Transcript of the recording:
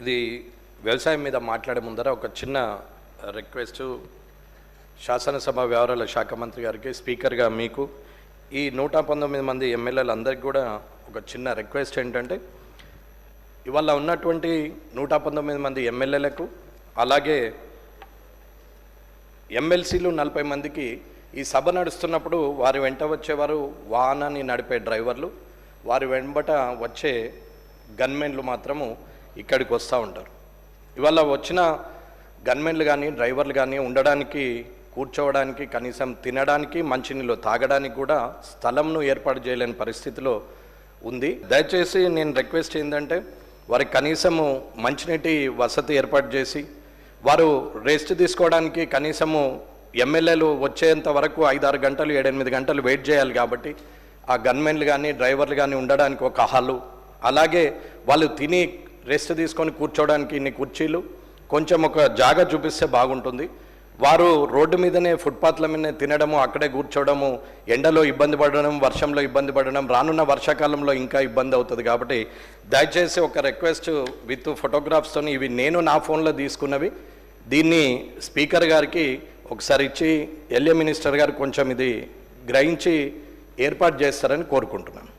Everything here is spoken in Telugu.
ఇది వ్యవసాయం మీద మాట్లాడే ముందర ఒక చిన్న రిక్వెస్ట్ శాసనసభ వ్యవహారాల శాఖ మంత్రి గారికి స్పీకర్గా మీకు ఈ నూట పంతొమ్మిది మంది ఎమ్మెల్యేలందరికీ కూడా ఒక చిన్న రిక్వెస్ట్ ఏంటంటే ఇవాళ ఉన్నటువంటి నూట పంతొమ్మిది మంది ఎమ్మెల్యేలకు అలాగే ఎమ్మెల్సీలు నలభై మందికి ఈ సభ నడుస్తున్నప్పుడు వారి వెంట వచ్చేవారు వాహనాన్ని నడిపే డ్రైవర్లు. వారి వెంబట వచ్చే గన్మెన్లు మాత్రము ఇక్కడికి వస్తూ ఉంటారు. ఇవాళ వచ్చిన గన్మెన్లు కానీ డ్రైవర్లు కానీ ఉండడానికి కూర్చోవడానికి కనీసం తినడానికి మంచినీళ్ళు తాగడానికి కూడా స్థలంను ఏర్పాటు చేయలేని పరిస్థితిలో ఉంది. దయచేసి నేను రిక్వెస్ట్ ఏంటంటే వారికి కనీసము మంచినీటి వసతి ఏర్పాటు చేసి వారు రెస్ట్ తీసుకోవడానికి కనీసము ఎమ్మెల్యేలు వచ్చేంత వరకు ఐదారు గంటలు ఏడెనిమిది గంటలు వెయిట్ చేయాలి కాబట్టి ఆ గన్మెన్లు కానీ డ్రైవర్లు కానీ ఉండడానికి ఒక హాలు అలాగే వాళ్ళు తిని రెస్ట్ తీసుకొని కూర్చోవడానికి ఇన్ని కుర్చీలు కొంచెం ఒక జాగా చూపిస్తే బాగుంటుంది. వారు రోడ్డు మీదనే ఫుట్పాత్ల మీదనే తినడము అక్కడే కూర్చోవడము ఎండలో ఇబ్బంది పడడం వర్షంలో ఇబ్బంది పడడం రానున్న వర్షాకాలంలో ఇంకా ఇబ్బంది అవుతుంది. కాబట్టి దయచేసి ఒక రిక్వెస్ట్ విత్ ఫోటోగ్రాఫ్స్తో ఇవి నేను నా ఫోన్లో తీసుకున్నవి. దీన్ని స్పీకర్ గారికి ఒకసారి ఇచ్చి ఎల్ఏ మినిస్టర్ గారు కొంచెం ఇది గ్రహించి ఏర్పాటు చేస్తారని కోరుకుంటున్నాను.